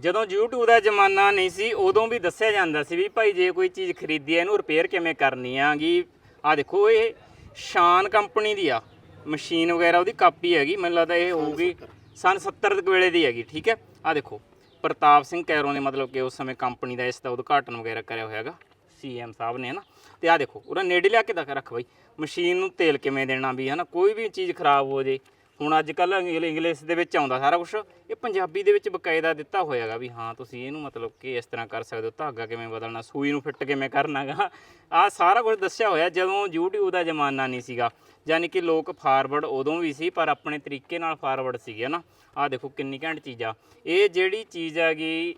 ਜਦੋਂ YouTube ਦਾ ਜ਼ਮਾਨਾ ਨਹੀਂ ਸੀ ਉਦੋਂ ਵੀ ਦੱਸਿਆ ਜਾਂਦਾ ਸੀ ਵੀ ਭਾਈ ਜੇ ਕੋਈ ਚੀਜ਼ ਖਰੀਦੀ ਹੈ ਇਹਨੂੰ ਰਿਪੇਅਰ ਕਿਵੇਂ ਕਰਨੀ ਆਗੀ ਆ ਦੇਖੋ ਇਹ ਸ਼ਾਨ ਕੰਪਨੀ ਦੀ ਆ। ਮਸ਼ੀਨ ਵਗੈਰਾ ਉਹਦੀ ਕਾਪੀ ਹੈਗੀ ਮੈਨੂੰ ਲੱਗਦਾ ਇਹ ਹੋਊਗੀ ਸਨ 70 ਦੇ ਵੇਲੇ ਦੀ ਹੈਗੀ ਠੀਕ ਹੈ? ਆ ਦੇਖੋ ਪ੍ਰਤਾਪ ਸਿੰਘ ਕੈਰੋਂ ਨੇ ਮਤਲਬ ਕਿ ਉਸ ਸਮੇਂ ਕੰਪਨੀ ਦਾ ਇਸ ਦਾ ਉਦਘਾਟਨ ਵਗੈਰਾ ਕਰਿਆ ਹੋਇਆ ਹੈਗਾ ਸੀਐਮ ਸਾਹਿਬ ਨੇ ਹਨਾ? ਤੇ ਆ ਦੇਖੋ ਉਹਦਾ ਨੇੜੇ ਲਿਆ ਕੇ ਰੱਖ ਬਈ। ਮਸ਼ੀਨ ਨੂੰ ਤੇਲ ਕਿਵੇਂ ਦੇਣਾ ਵੀ ਹਨਾ? ਕੋਈ ਵੀ ਚੀਜ਼ ਖਰਾਬ ਹੋ ਜੇ ਹੁਣ ਅੱਜ ਕੱਲ ਇੰਗਲਿਸ਼ ਦੇ ਵਿੱਚ ਆਉਂਦਾ ਸਾਰਾ ਕੁਝ ਇਹ ਪੰਜਾਬੀ ਦੇ ਵਿੱਚ ਬਕਾਇਦਾ ਦਿੱਤਾ ਹੋਇਆਗਾ ਵੀ ਹਾਂ, ਤੁਸੀਂ ਇਹਨੂੰ ਮਤਲਬ ਕਿ ਇਸ ਤਰ੍ਹਾਂ ਕਰ ਸਕਦੇ ਹੋ, ਧਾਗਾ ਕਿਵੇਂ ਬਦਲਣਾ, ਸੂਈ ਨੂੰ ਫਿੱਟ ਕਿਵੇਂ ਕਰਨਾਗਾ। ਆ ਸਾਰਾ ਕੁਝ ਦੱਸਿਆ ਹੋਇਆ ਜਦੋਂ YouTube ਦਾ ਜ਼ਮਾਨਾ ਨਹੀਂ ਸੀਗਾ, ਯਾਨੀ ਕਿ ਲੋਕ ਫਾਰਵਰਡ ਉਦੋਂ ਵੀ ਸੀ, ਪਰ ਆਪਣੇ ਤਰੀਕੇ ਨਾਲ ਫਾਰਵਰਡ ਸੀਗੇ ਨਾ ਆ ਦੇਖੋ ਕਿੰਨੀ ਘੈਂਟ ਚੀਜ਼ ਆ। ਇਹ ਜਿਹੜੀ ਚੀਜ਼ ਹੈਗੀ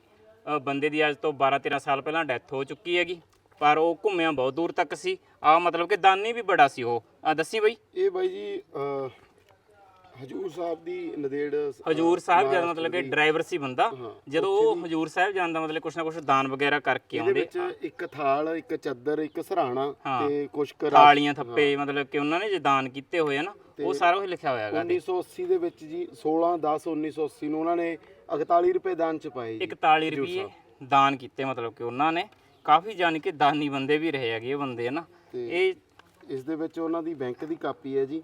ਬੰਦੇ ਦੀ ਅੱਜ ਤੋਂ 12 13 ਸਾਲ ਪਹਿਲਾਂ ਡੈਥ ਹੋ ਚੁੱਕੀ ਹੈਗੀ, ਪਰ ਉਹ ਘੁੰਮਿਆ ਬਹੁਤ ਦੂਰ ਤੱਕ ਸੀ। ਆ ਮਤਲਬ ਕਿ ਦਾਨੀ ਵੀ ਬੜਾ ਸੀ ਉਹ। ਆ ਦੱਸੀ ਬਈ। ਇਹ ਬਾਈ ਜੀ ਹਜੂਰ ਸਾਹਿਬ ਦੀ ਨਦੇੜ ਹਜੂਰ ਸਾਹਿਬ ਜਦ ਮਤਲਬ ਕਿ ਡਰਾਈਵਰ ਸੀ ਬੰਦਾ। ਜਦੋਂ ਉਹ ਹਜੂਰ ਸਾਹਿਬ ਜਾਂਦਾ ਮਤਲਬ ਕੁਛ ਨਾ ਕੁਛ ਦਾਨ ਵਗੈਰਾ ਕਰਕੇ ਆਉਂਦੇ। ਵਿੱਚ ਇੱਕ ਥਾਲ ਇੱਕ ਚੱਦਰ ਇੱਕ ਸਰਾਣਾ। ਤੇ ਕੁਛ ਥਾਲੀਆਂ ਥੱਪੇ ਮਤਲਬ ਕਿ ਉਹਨਾਂ ਨੇ ਜੇ ਦਾਨ ਕੀਤੇ ਹੋਏ ਆ ਨਾ ਉਹ ਸਾਰਾ ਕੁਝ ਲਿਖਿਆ ਹੋਇਆ ਹੈਗਾ 1980 ਦੇ ਵਿੱਚ ਜੀ 16 10 1980 ਨੂੰ ਉਹਨਾਂ ਨੇ 41 ਰੁਪਏ ਦਾਨ ਚ ਪਾਏ ਜੀ 41 ਰੁਪਏ ਦਾਨ ਕੀਤੇ ਮਤਲਬ ਕਿ ਉਹਨਾਂ ਨੇ। ਕਾਫੀ ਜਾਣੀ ਕਿ ਦਾਨੀ ਬੰਦੇ ਵੀ ਰਹੇ ਹੈਗੇ ਇਹ ਬੰਦੇ ਹਨਾ ਇਹ ਇਸ ਦੇ ਵਿੱਚ ਉਹਨਾਂ ਦੀ ਬੈਂਕ ਦੀ ਕਾਪੀ ਹੈ ਜੀ।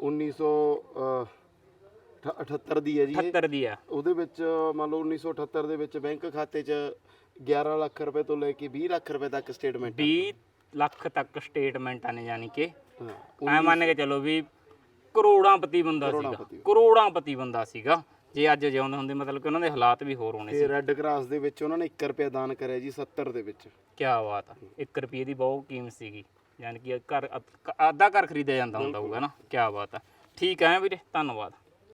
1978 ਦੀ ਹੈ ਜੀ ਇਹ। 78 ਦੀ ਆ। ਉਹਦੇ ਵਿੱਚ ਮੰਨ ਲਓ 1978 ਦੇ ਵਿੱਚ ਬੈਂਕ ਖਾਤੇ 'ਚ 11 ਲੱਖ ਰੁਪਏ ਤੋਂ ਲੈ ਕੇ 20 ਲੱਖ ਰੁਪਏ ਤੱਕ ਸਟੇਟਮੈਂਟ 20 ਲੱਖ ਤੱਕ ਸਟੇਟਮੈਂਟਾਂ ਨੇ ਯਾਨੀ ਕਿ। ਐ ਮੰਨ ਕੇ ਚੱਲੋ ਵੀ ਕਰੋੜਾਂਪਤੀ ਬੰਦਾ ਸੀਗਾ। ਕਰੋੜਾਂਪਤੀ ਬੰਦਾ। ਸੀਗਾ। ਜੇ ਅੱਜ ਜਿਉਂਦੇ ਹੁੰਦੇ ਮਤਲਬ ਕਿ ਉਹਨਾਂ ਦੇ ਹਾਲਾਤ ਵੀ ਹੋਰ ਹੋਣੇ ਸੀ। ਤੇ ਰੈੱਡ ਕਰਾਸ ਦੇ ਵਿੱਚ ਉਹਨਾਂ ਨੇ 1 ਰੁਪਿਆ ਦਾਨ ਕਰਿਆ ਜੀ 70 ਦੇ ਵਿੱਚ। ਕੀ ਬਾਤ ਆ। 1 ਰੁਪਏ ਦੀ ਬਹੁਤ ਕੀਮਤ ਸੀਗੀ। ਯਾਨੀ ਕਿ ਘਰ ਅੱਧ- ਅੱਧਾ ਘਰ ਖਰੀਦਿਆ ਜਾਂਦਾ ਹੁੰਦਾ ਹੋਊਗਾ ਨਾ। ਕੀ ਬਾਤ ਆ ਠੀਕ ਹੈ ਵੀਰੇ ਧੰਨਵਾਦ।